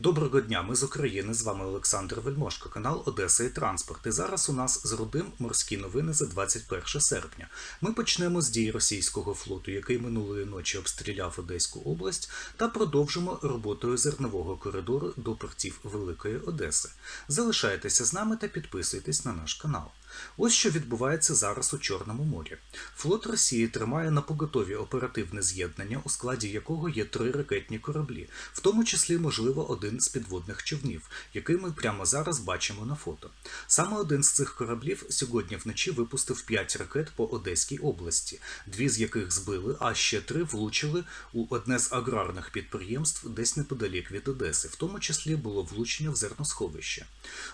Доброго дня, ми з України. З вами Олександр Вельмошко, канал Одеса і Транспорт. І зараз у нас з родим морські новини за 21 серпня. Ми почнемо з дій російського флоту, який минулої ночі обстріляв Одеську область, та продовжимо роботою зернового коридору до портів Великої Одеси. Залишайтеся з нами та підписуйтесь на наш канал. Ось що відбувається зараз у Чорному морі. Флот Росії тримає на поготові оперативне з'єднання, у складі якого є три ракетні кораблі, в тому числі, можливо, один з підводних човнів, який ми прямо зараз бачимо на фото. Саме один з цих кораблів сьогодні вночі випустив п'ять ракет по Одеській області, дві з яких збили, а ще три влучили у одне з аграрних підприємств десь неподалік від Одеси. В тому числі було влучення в зерносховище.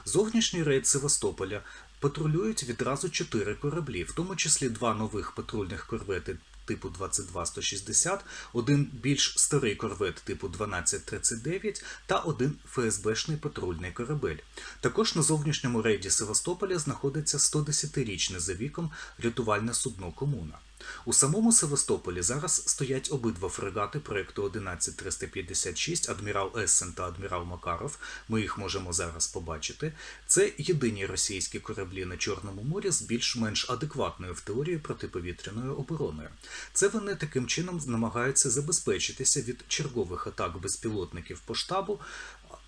Зовнішній рейд Севастополя патрулюють відразу чотири кораблі, в тому числі два нових патрульних корвети типу 22-160, один більш старий корвет типу 1239 та один ФСБшний патрульний корабель. Також на зовнішньому рейді Севастополя знаходиться 110-річне за віком рятувальне судно Комуна. У самому Севастополі зараз стоять обидва фрегати проєкту 11356 адмірал Ессен та адмірал Макаров. Ми їх можемо зараз побачити. Це єдині російські кораблі на Чорному морі з більш-менш адекватною в теорії протиповітряною обороною. Це вони таким чином намагаються забезпечитися від чергових атак безпілотників по штабу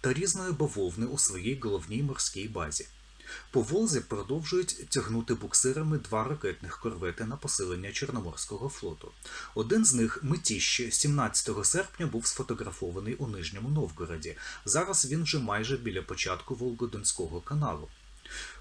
та різної бавовни у своїй головній морській базі. По Волзі продовжують тягнути буксирами два ракетних корвети на посилення Чорноморського флоту. Один з них митіще 17 серпня був сфотографований у Нижньому Новгороді. Зараз він вже майже біля початку Волгодонського каналу.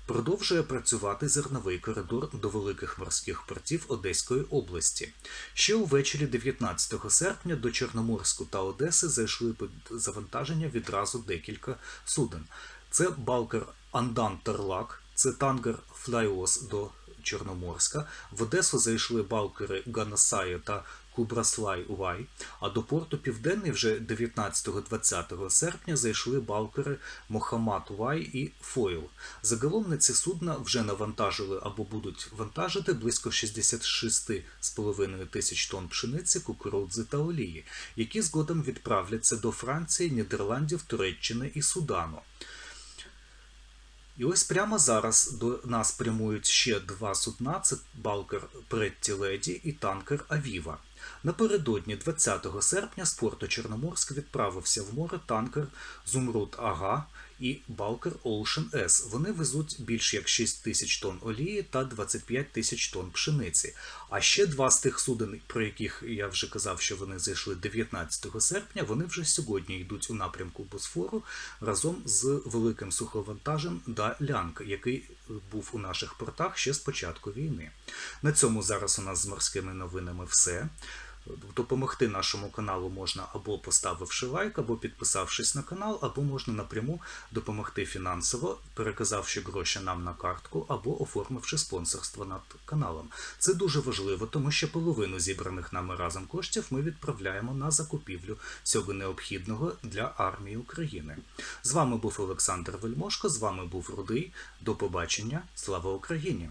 Продовжує працювати зерновий коридор до великих морських портів Одеської області. Ще увечері 19 серпня до Чорноморську та Одеси зайшли завантаження відразу декілька суден. Це балкер Андан Тарлак, це танкер Флайос до Чорноморська. В Одесу зайшли балкери Ганасая та Кубраслай Увай, а до порту Південний вже 19-20 серпня зайшли балкери Мохамад Увай і Фойл. Загалом на ці судна вже навантажили або будуть вантажити близько 66,5 тисяч тонн пшениці, кукурудзи та олії, які згодом відправляться до Франції, Нідерландів, Туреччини і Судану. І ось прямо зараз до нас прямують ще два судна: це балкер Претті Леді і танкер Авіва. Напередодні 20 серпня з порту Чорноморськ відправився в море танкер Зумруд Ага і балкер Ocean S. Вони везуть більш як 6 тисяч тонн олії та 25 тисяч тонн пшениці. А ще два з тих суден, про яких я вже казав, що вони зайшли 19 серпня, вони вже сьогодні йдуть у напрямку Босфору разом з великим суховантажем Да Лянг, який був у наших портах ще з початку війни. На цьому зараз у нас з морськими новинами все. Допомогти нашому каналу можна або поставивши лайк, або підписавшись на канал, або можна напряму допомогти фінансово, переказавши гроші нам на картку, або оформивши спонсорство над каналом. Це дуже важливо, тому що половину зібраних нами разом коштів ми відправляємо на закупівлю цього необхідного для армії України. З вами був Олександр Вельмошко, з вами був Рудий. До побачення. Слава Україні!